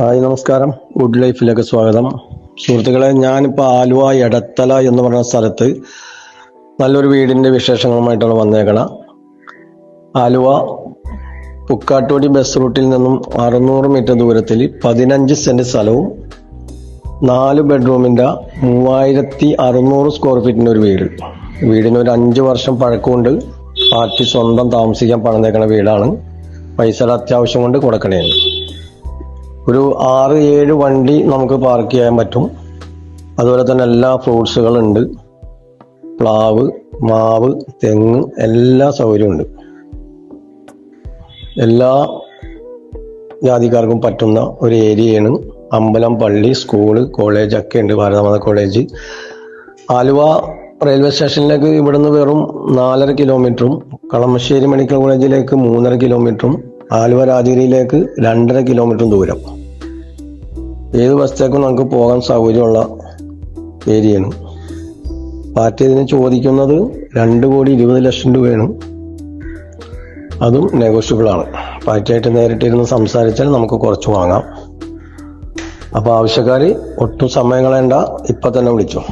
Hi നമസ്കാരം. Good ലൈഫിലേക്ക് സ്വാഗതം. സുഹൃത്തുക്കളെ ഞാനിപ്പോൾ ആലുവ എടത്തല എന്ന് പറഞ്ഞ സ്ഥലത്ത് നല്ലൊരു വീടിന്റെ വിശേഷങ്ങളുമായിട്ടാണ് വന്നേക്കണ. ആലുവ പുക്കാട്ടോടി ബസ് റൂട്ടിൽ നിന്നും അറുന്നൂറ് മീറ്റർ ദൂരത്തിൽ പതിനഞ്ച് സെന്റ് സ്ഥലവും നാല് ബെഡ്റൂമിന്റെ മൂവായിരത്തി അറുന്നൂറ് സ്ക്വയർ ഫീറ്റിന്റെ ഒരു വീട്. വീടിന് ഒരു അഞ്ച് വർഷം പഴക്കമുണ്ട്. പാർട്ടി സ്വന്തം താമസിക്കാൻ പണിതേക്കണ വീടാണ്. പൈസയുടെ അത്യാവശ്യം കൊണ്ട് കൊടുക്കണേന്ന്. ഒരു ആറ് ഏഴ് വണ്ടി നമുക്ക് പാർക്ക് ചെയ്യാൻ പറ്റും. അതുപോലെ തന്നെ എല്ലാ ഫ്രൂട്ട്സുകളുണ്ട് പ്ലാവ് മാവ് തെങ്ങ് എല്ലാ സൗകര്യമുണ്ട് എല്ലാ ജാതിക്കാർക്കും പറ്റുന്ന ഒരു ഏരിയയാണ് അമ്പലം പള്ളി സ്കൂൾ കോളേജ് ഒക്കെ ഉണ്ട്. ഭാരതമാത കോളേജ് ആലുവ റെയിൽവേ സ്റ്റേഷനിലേക്ക് ഇവിടുന്ന് വെറും നാലര കിലോമീറ്ററും കളമശ്ശേരി മെഡിക്കൽ കോളേജിലേക്ക് മൂന്നര കിലോമീറ്ററും ആലുവ രാജഗിരിയിലേക്ക് രണ്ടര കിലോമീറ്ററും ദൂരം. ഏത് ബസ്സേക്കും നമുക്ക് പോകാൻ സൗകര്യമുള്ള ഏരിയയാണ്. പാർട്ടി ഇതിന് ചോദിക്കുന്നത് രണ്ട് കോടി ഇരുപത് ലക്ഷം രൂപയാണ്. അതും നെഗോഷ്യബിൾ ആണ്. പാർട്ടിയായിട്ട് നേരിട്ടിരുന്ന് സംസാരിച്ചാൽ നമുക്ക് കുറച്ച് വാങ്ങാം. അപ്പോൾ ആവശ്യക്കാർ ഒട്ടും സമയം കളയണ്ട. ഇപ്പം തന്നെ വിളിച്ചോ.